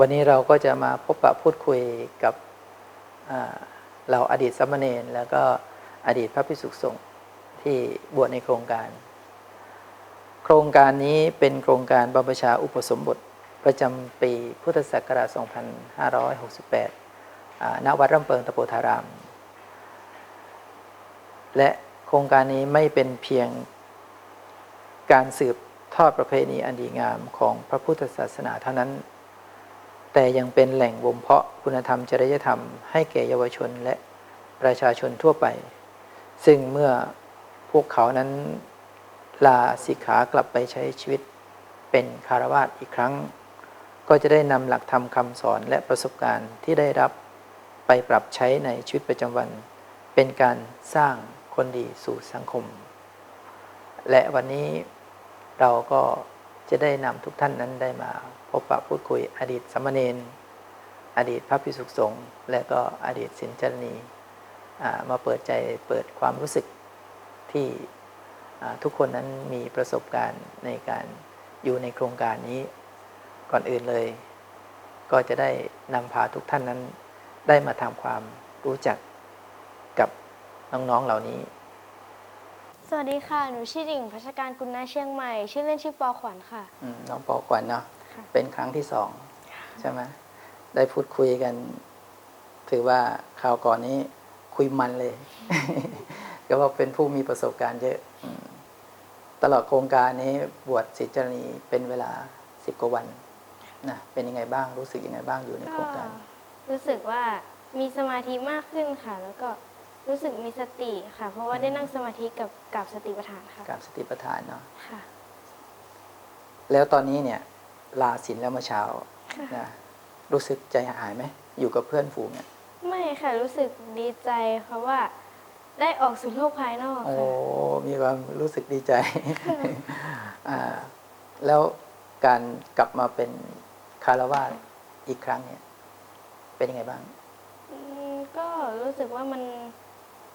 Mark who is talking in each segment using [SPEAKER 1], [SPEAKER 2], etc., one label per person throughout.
[SPEAKER 1] วันนี้เราก็จะมาพบปะพูดคุยกับเราอดีตสามเณรแล้วก็อดีตพระพิสุสงฆ์ที่บวชในโครงการ โครงการนี้เป็นโครงการบรรพชาอุปสมบทประจำปีพุทธศักราช 2568อ่าณวัดร่ำเปิงตะโพธาราม และโครงการนี้ไม่เป็นเพียงการสืบทอดประเพณีอันดีงามของพระพุทธศาสนาเท่านั้น แต่ยังเป็นแหล่งบ่มเพาะคุณธรรมจริยธรรมให้แก่เยาวชนและประชาชนทั่วไป ซึ่งเมื่อพวกเขานั้นลาสิกขากลับไปใช้ชีวิตเป็นคารวาสอีกครั้ง ก็จะได้นำหลักธรรมคำสอนและประสบการณ์ที่ได้รับไปปรับใช้ในชีวิตประจำวัน เป็นการสร้างคนดีสู่สังคม และวันนี้เราก็ จะได้นำทุกท่านนั้นได้มาพบปะพูดคุยอดีตสมเณรอดีตพระพิสุขสงฆ์และก็อดีตสินจรณีมาเปิดใจเปิดความรู้สึกที่ทุกคนนั้นมีประสบการณ์ในการอยู่ในโครงการนี้ก่อนอื่นเลย ก็จะได้นำพาทุกท่านนั้นได้มาทำความรู้จักกับน้องๆเหล่านี้
[SPEAKER 2] สวัสดีค่ะ หนูชื่อดิ่งพัชการกุลนาเชียงใหม่ ชื่อเล่นชื่อปอขวัญค่ะ
[SPEAKER 1] อืมน้องปอขวัญเนาะ
[SPEAKER 2] ค่ะ
[SPEAKER 1] เป็นครั้งที่สองใช่ไหมได้พูดคุยกัน ถือว่าคราวก่อนนี้คุยมันเลย ก็ว่าเป็นผู้มีประสบการณ์เยอะอืมตลอดโครงการนี้บวชศิษย์จรณีเป็นเวลาสิบกว่าวันนะเป็นยังไงบ้างรู้สึกยังไงบ้างอยู่ในโครงการ
[SPEAKER 2] รู้สึกว่ามีสมาธิมากขึ้นค่ะ แล้วก็ รู้สึกมีสติค่ะ เพราะว่าได้นั่งสมาธิกับกับสติปัฏฐานค่ะ
[SPEAKER 1] กับสติปัฏฐานเนาะ
[SPEAKER 2] ค่ะ
[SPEAKER 1] แล้วตอนนี้เนี่ย ลาศิลแล้วเมื่อเช้า
[SPEAKER 2] ค่ะ
[SPEAKER 1] นะรู้สึกใจหายไหมอยู่กับเพื่อนฝูงเนี่ย
[SPEAKER 2] ไม่ค่ะ รู้สึกดีใจเพราะว่าได้ออกสู่โลกภายนอก
[SPEAKER 1] โอ้
[SPEAKER 2] ค่ะ
[SPEAKER 1] มีความรู้สึกดีใจอ่าแล้วการกลับมาเป็นคารวาสอีกครั้งเนี่ย เป็นยังไงบ้าง
[SPEAKER 2] อืมก็รู้สึกว่ามัน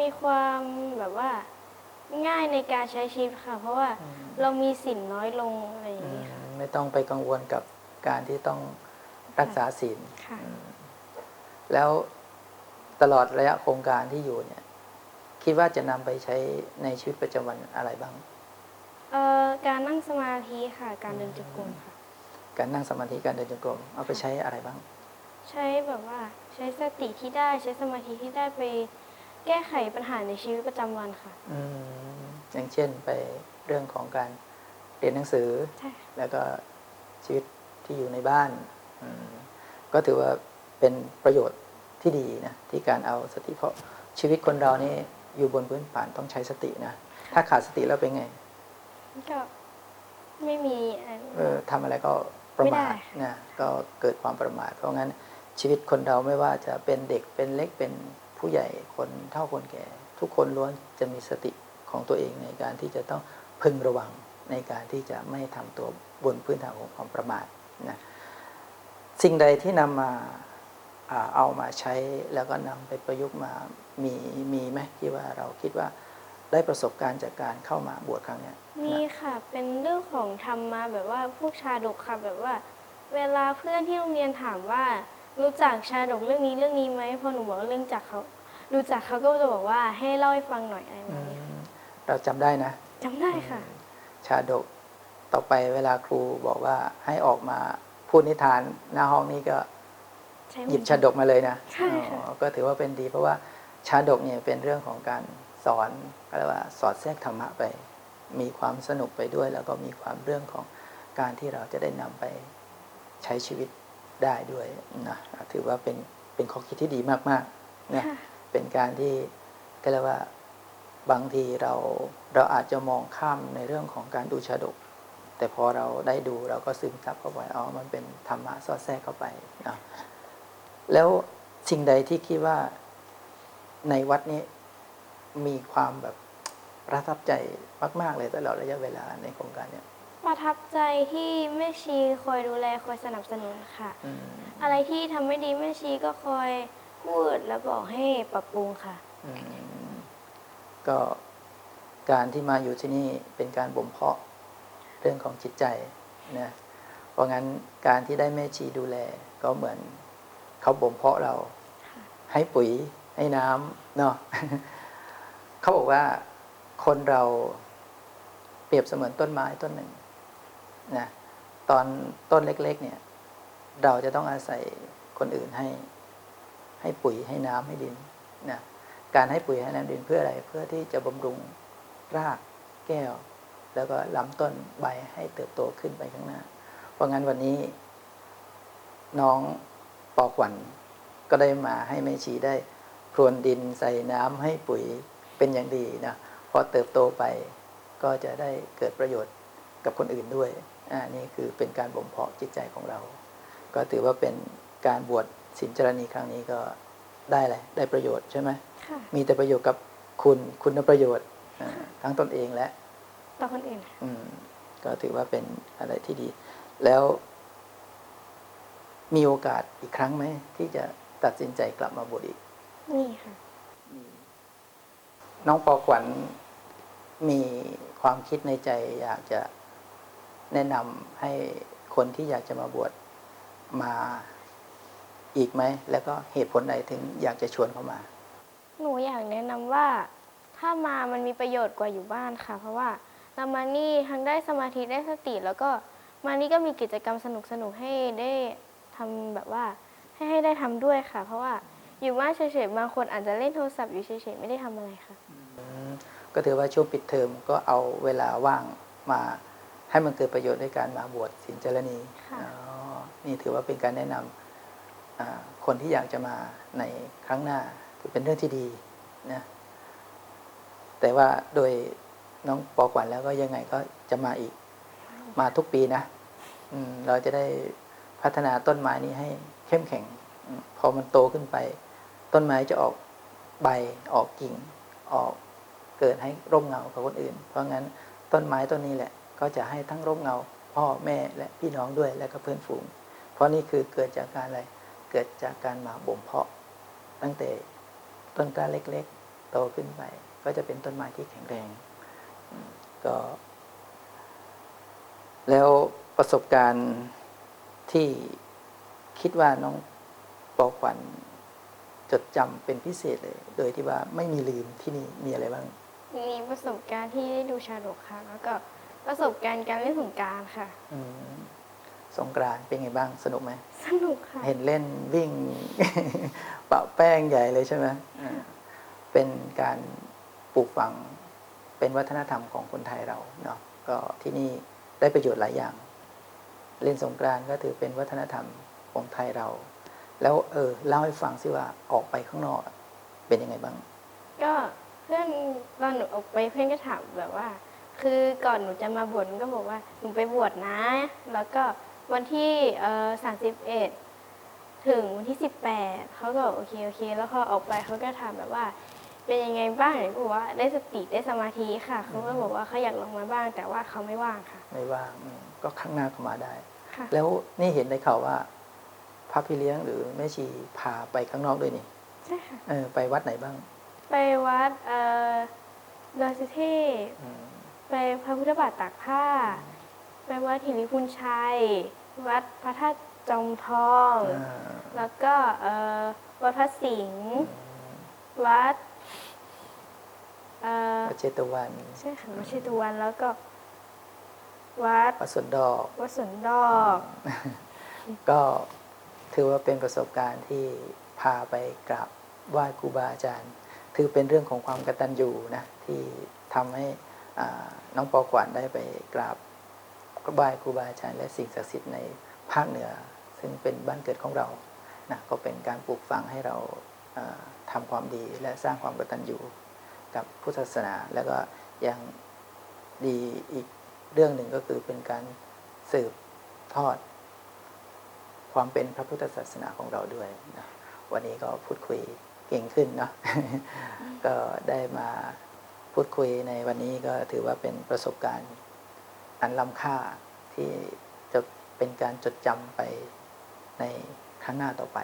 [SPEAKER 2] มีความแบบว่าง่ายในการใช้ชีวิตค่ะ เพราะว่าเรามีสินน้อยลงอะไรอย่างนี้ค่ะ
[SPEAKER 1] ไม่ต้องไปกังวลกับการที่ต้องรักษาศีล
[SPEAKER 2] ค่ะ
[SPEAKER 1] แล้วตลอดระยะโครงการที่อยู่เนี่ย คิดว่าจะนำไปใช้ในชีวิตประจำวันอะไรบ้าง
[SPEAKER 2] เอ่อการนั่งสมาธิค่ะ การเดินจงกรมค่ะ
[SPEAKER 1] การนั่งสมาธิการเดินจงกรมเอาไปใช้อะไรบ้าง
[SPEAKER 2] ใช้แบบว่า ใช้สติที่ได้ใช้สมาธิที่ได้ไป แก้ไขปัญหาในชีวิตประจำวันค่ะ
[SPEAKER 1] อืมอย่างเช่นไปเรื่องของการเรียนหนังสือ
[SPEAKER 2] ใช่
[SPEAKER 1] แล้วก็ชีวิตที่อยู่ในบ้านอืมก็ถือว่าเป็นประโยชน์ที่ดีนะที่การเอาสติเพราะชีวิตคนเรานี่อยู่บนพื้นฐานต้องใช้สตินะถ้าขาดสติแล้วเป็นไง
[SPEAKER 2] ก็ไม่มีอะไร
[SPEAKER 1] เออทำอะไรก็ประมาท
[SPEAKER 2] ไม่ได้
[SPEAKER 1] นะก็เกิดความประมาทเพราะงั้นชีวิตคนเราไม่ว่าจะเป็นเด็กเป็นเล็กเป็น ผู้ใหญ่คนเท่าคนแก่ ทุกคนล้วนจะมีสติของตัวเองในการที่จะต้องพึงระวังในการที่จะไม่ทำตัวบนพื้นฐานของความประมาทนะสิ่งใดที่นำมาอ่าเอามาใช้แล้วก็นำไปประยุกต์มามีมีไหมที่ว่าเราคิดว่าได้ประสบการณ์จากการเข้ามาบวชครั้งนี้
[SPEAKER 2] มีค่ะเป็นเรื่องของทำมาแบบว่าพวกชาดกค่ะแบบว่า เวลาเพื่อนที่โรงเรียนถามว่า รู้จักชาดกเรื่องนี้เรื่องนี้ไหมพอหนูบอกว่าเรื่องจักเขารู้จักเขาก็จะบอกว่าให้เล่าให้ฟังหน่อยอะไรแบบนี้ค่ะ
[SPEAKER 1] เราจำได้นะ
[SPEAKER 2] จำได้ค่ะ
[SPEAKER 1] ชาดกต่อไปเวลาครูบอกว่าให้ออกมาพูดนิทานหน้าห้องนี้ก็
[SPEAKER 2] ใช้
[SPEAKER 1] หยิบชาดกมาเลยนะ
[SPEAKER 2] ใช่ค่ะ
[SPEAKER 1] อ๋อก็ถือว่าเป็นดี เพราะว่าชาดกเนี่ยเป็นเรื่องของการสอนก็เรียกว่าสอดแทรกธรรมะไป มีความสนุกไปด้วย แล้วก็มีความเรื่องของการที่เราจะได้นำไปใช้ชีวิต ได้ด้วยนะถือว่าเป็นเป็นข้อคิดที่ดีมากๆนะ
[SPEAKER 2] ค่ะ
[SPEAKER 1] เป็นการที่ก็เรียกว่าบางทีเราเราอาจจะมองข้ามในเรื่องของการดูชาดก แต่พอเราได้ดูเราก็ซึมซับเข้าไปอ๋อมันเป็นธรรมะสอดแทรกเข้าไปนะแล้วสิ่งใดที่คิดว่าในวัดนี้มีความแบบประทับใจมาก ๆ เลยตลอดระยะเวลาในโครงการเนี่ย
[SPEAKER 2] ประทับใจที่แม่ชีคอยดูแลคอยสนับสนุนค่ะ
[SPEAKER 1] อืม
[SPEAKER 2] อะไรที่ทำไม่ดีแม่ชีก็คอยพูดแล้วบอกให้ปรับปรุงค่ะ
[SPEAKER 1] อืมก็การที่มาอยู่ที่นี่เป็นการบ่มเพาะเรื่องของจิตใจนะเพราะงั้นการที่ได้แม่ชีดูแล ก็เหมือนเขาบ่มเพาะเรา ให้ปุ๋ยให้น้ำเนาะเขาบอกว่าคนเราเปรียบเสมือนต้นไม้ต้นหนึ่ง นะตอนต้นเล็กๆเนี่ย เราจะต้องอาศัยคนอื่นให้ให้ปุ๋ยให้น้ำให้ดินนะการให้ปุ๋ยให้น้ำดินเพื่ออะไรเพื่อที่จะบำรุงรากแก้ว แล้วก็ลำต้นใบให้เติบโตขึ้นไปข้างหน้า เพราะงั้นวันนี้ น้องปอกวันก็ได้มาให้แม่ชีได้พรวนดินใส่น้ำให้ปุ๋ยเป็นอย่างดีนะพอเติบโตไปก็จะได้เกิดประโยชน์ กับคนอื่นด้วยอ่านี่คือเป็นการบ่มเพาะจิตใจของเรา ก็ถือว่าเป็นการบวชสินจารณีครั้งนี้ก็ได้แหละได้ประโยชน์ใช่ไหม
[SPEAKER 2] ค่ะ
[SPEAKER 1] มีแต่ประโยชน์กับคุณคุณประโยชน์อ่าทั้งตนเองและ
[SPEAKER 2] ต่อคนอื่นค่ะ
[SPEAKER 1] อืมก็ถือว่าเป็นอะไรที่ดี แล้วมีโอกาสอีกครั้งไหม ที่จะตัดสินใจกลับมาบวชอีก
[SPEAKER 2] นี่ค่ะ
[SPEAKER 1] น้องปอขวัญมีความคิดในใจอยากจะ แนะนำให้คนที่อยากจะมาบวชมาอีกไหม แล้วก็เหตุผลใดถึงอยากจะชวนเขามา
[SPEAKER 2] หนูอยากแนะนำว่าถ้ามามันมีประโยชน์กว่าอยู่บ้านค่ะ เพราะว่าเรามานี่ทั้งได้สมาธิได้สติ แล้วก็มานี่ก็มีกิจกรรมสนุกๆให้ได้ทำแบบว่าให้ให้ได้ทำด้วยค่ะ เพราะว่าอยู่บ้านเฉยๆบางคนอาจจะเล่นโทรศัพท์อยู่เฉยๆไม่ได้ทำอะไรค่ะ
[SPEAKER 1] อืมก็ถือว่าช่วงปิดเทอมก็เอาเวลาว่างมา ให้มันเกิดประโยชน์ในการมาบวชสินเจรณี
[SPEAKER 2] ค่ะ
[SPEAKER 1] อ๋อนี่ถือว่าเป็นการแนะนำอ่าคนที่อยากจะมาในครั้งหน้าถือเป็นเรื่องที่ดีนะแต่ว่าโดยน้องปอขวัญแล้วก็ยังไงก็จะมาอีก มาทุกปีนะอืมเราจะได้พัฒนาต้นไม้นี้ให้เข้มแข็งอืมพอมันโตขึ้นไป ต้นไม้จะออกใบออกกิ่ง ออกเกิดให้ร่มเงากับคนอื่น เพราะงั้นต้นไม้ต้นนี้แหละ ก็จะให้ทั้งร่มเงาพ่อแม่และพี่น้องด้วยและก็เพื่อนฝูง เพราะนี่คือเกิดจากการอะไรเกิดจากการมาบ่มเพาะ ตั้งแต่ต้นกล้าเล็กๆ โตขึ้นไป ก็จะเป็นต้นไม้ที่แข็งแรงก็ แล้วประสบการณ์ที่คิดว่าน้องปอขวัญจดจำเป็นพิเศษเลย โดยที่ว่าไม่มีลืมที่นี่มีอะไรบ้าง
[SPEAKER 2] มีประสบการณ์ที่ได้ดูชาดกค่ะแล้วก็ ประสบการณ์การเล่นสงกรารค่ะ
[SPEAKER 1] อืมสงกรานต์เป็นไงบ้างสนุกไหม
[SPEAKER 2] สนุกค่ะ
[SPEAKER 1] เห็นเล่นวิ่ง ปะแป้งใหญ่เลยใช่ไหมอ่าเป็นการปลูกฝังเป็นวัฒนธรรมของคนไทยเราเนาะก็ที่นี่ได้ประโยชน์หลายอย่าง เล่นสงกรานต์ก็ถือเป็นวัฒนธรรมของไทยเรา แล้วเออเล่าให้ฟังสิว่าออกไปข้างนอกอะเป็นยังไงบ้าง
[SPEAKER 2] ก็เพื่อนตอนหนูออกไปเพื่อนก็ถามแบบว่า คือก่อนหนูจะมาบวชหนูก็บอกว่าหนูไปบวชนะ แล้วก็วันที่เอ่อสามสิบเอ็ดถึงวันที่สิบแปดเขาก็บอกโอเคโอเค แล้วพอออกไปเขาก็ถามแบบว่า เป็นยังไงบ้างหนูก็บอกว่าได้สติได้สมาธิค่ะเขาก็บอกว่าเขาอยากลองมาบ้าง แต่ว่าเขาไม่ว่างค่ะ
[SPEAKER 1] ไม่ว่างอืมก็ข้างหน้าก็มาได้
[SPEAKER 2] ค่ะ
[SPEAKER 1] แล้วนี่เห็นในข่าวว่าพระพี่เลี้ยงหรือแม่ชีพาไปข้างนอกด้วยนี่
[SPEAKER 2] ใช่ค่ะ
[SPEAKER 1] เออไปวัดไหนบ้าง
[SPEAKER 2] ไปวัดเอ่อดอยสุเทพ
[SPEAKER 1] อืม
[SPEAKER 2] ไปพระพุทธบาทตากผ้า ไปวัดหิริพุนชัย วัดพระธาตุจอมทอง
[SPEAKER 1] อ่า
[SPEAKER 2] แล้วก็เอ่อวัดพระสิงห์วัดเอ่อ
[SPEAKER 1] วัดเชตวัน
[SPEAKER 2] ใช่ค่ะวัดเชตุวันแล้วก็ วัด
[SPEAKER 1] วัดสวนดอก
[SPEAKER 2] วัดสวนดอก
[SPEAKER 1] ก็ถือว่าเป็นประสบการณ์ที่พาไปกราบไหว้ครูบาอาจารย์ ถือเป็นเรื่องของความกตัญญูนะที่ทำให้อ่า น้องปอขวัญได้ไปกราบไหว้ครูบาอาจารย์และสิ่งศักดิ์สิทธิ์ในภาคเหนือ ซึ่งเป็นบ้านเกิดของเรานะก็เป็นการปลูกฝังให้เราอ่าทำความดีและสร้างความกตัญญูกับพุทธศาสนา แล้วก็ยังดีอีกเรื่องหนึ่งก็คือเป็นการสืบทอด ความเป็นพระพุทธศาสนาของเราด้วยนะวันนี้ก็พูดคุยเก่งขึ้นเนาะก็ได้มา พูดคุยในวันนี้ก็ถือว่าเป็นประสบการณ์อันล้ำค่าที่จะเป็นการจดจำไปในครั้งหน้าต่อไป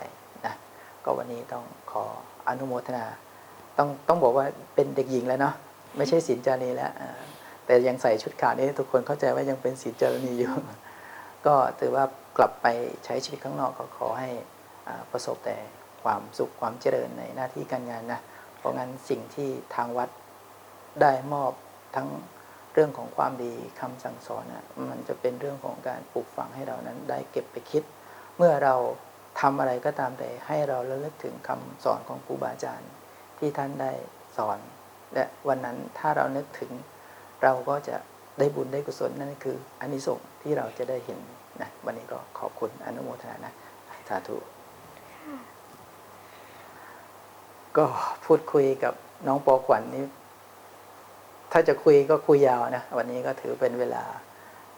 [SPEAKER 1] นะก็วันนี้ต้องขออนุโมทนา ต้องต้องบอกว่าเป็นเด็กหญิงแล้วเนาะไม่ใช่ศิลจารีแล้วแต่ยังใส่ชุดขาวนี้ทุกคนเข้าใจว่ายังเป็นศิลจารีอยู่ ก็ถือว่ากลับไปใช้ชีวิตข้างนอกก็ขอให้ประสบแต่ความสุขความเจริญในหน้าที่การงานนะเพราะงั้นสิ่งที่ทางวัด ได้มอบทั้งเรื่องของความดีคำสั่งสอนนะมันจะเป็นเรื่องของการปลูกฝังให้เรานั้นได้เก็บไปคิด เมื่อเราทำอะไรก็ตามแต่ให้เราระลึกถึงคำสอนของครูบาอาจารย์ ที่ท่านได้สอน และวันนั้นถ้าเรานึกถึง เราก็จะได้บุญได้กุศลนั่นคืออานิสงส์ที่เราจะได้เห็นนะวันนี้ก็ขอบคุณอนุโมทนานะสาธุก็พูดคุยกับน้องปอขวัญนี้ ถ้าจะคุยก็คุยยาวนะวันนี้ก็ถือเป็นเวลา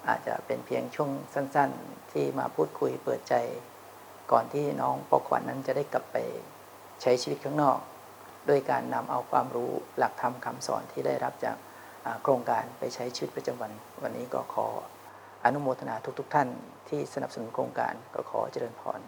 [SPEAKER 1] อาจจะเป็นเพียงช่วงสั้น ๆ ที่มาพูดคุยเปิดใจ ก่อนที่น้องปอขวัญนั้นจะได้กลับไปใช้ชีวิตข้างนอก โดยการนำเอาความรู้หลักธรรมคำสอนที่ได้รับจากโครงการไปใช้ชีวิตประจำวัน วันนี้ก็ขออนุโมทนาทุกๆท่านที่สนับสนุนโครงการก็ขอเจริญพร